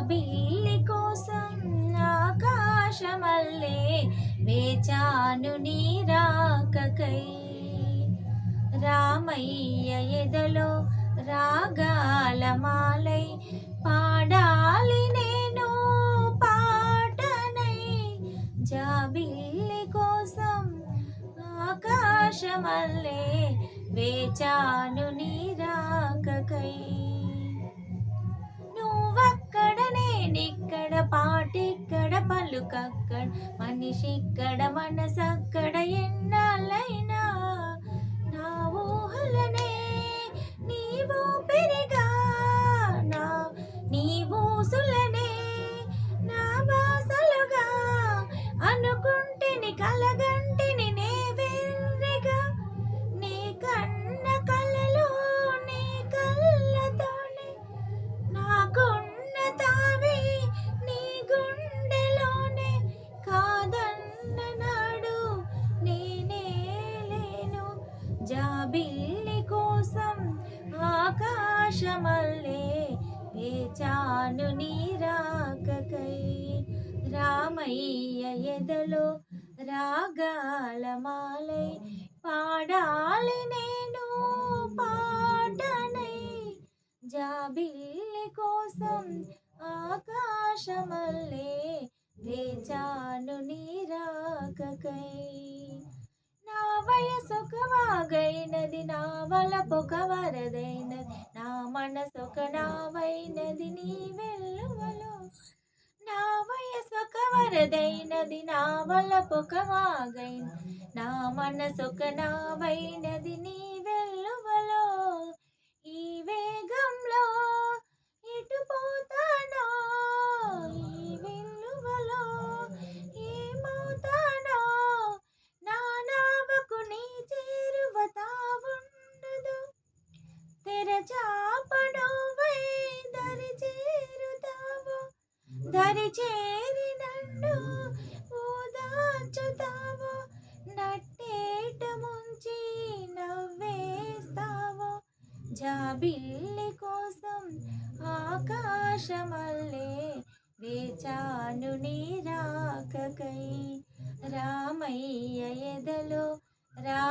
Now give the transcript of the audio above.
జాబిల్లి కోసం ఆకాశమల్లే వేచాను నీరాకకై రామయ్య ఎదలో రాగాల మాలై పాడాలి నేను పాటనై. జాబిల్లి కోసం ఆకాశమల్లే వేచాను పాటిక్కడ పలుకక్కడ మనిషిక్కడ మనసక్కడ ఎన్నాళ్ళైనా? నా ఊహలనే నీవు పెరిగా నా నీవు సులనే నా బాసలుగా అనుకుంటిని కలగా ఆకాశమల్లే వేచాను నీరాకకై. రామయ్య ఎదలో రాగాల మాలై పాడాలి నేను పాటనై. జాబిల్లి కోసం ఆకాశమల్లే వేచాను నీరాకకై. నా వయసొక వాగైనది నా వలపొక వరదైనది వరదైన మనసొక నావైనది నీ వెల్లువలో నా వయసొక వరదైనది నా వలపొక వాగైన నా మనసొక నావైనది నీ వెల్లువలో తెరచాపడు దరి చేరుతావు. దరి చేరి నన్ను ఓదార్చుతావు. నట్టేట ముంచి నవ్వేస్తావు. జాబిల్లి కోసం ఆకాశమల్లే వేచాను నీరాకకై రామయ్య ఎదలో రా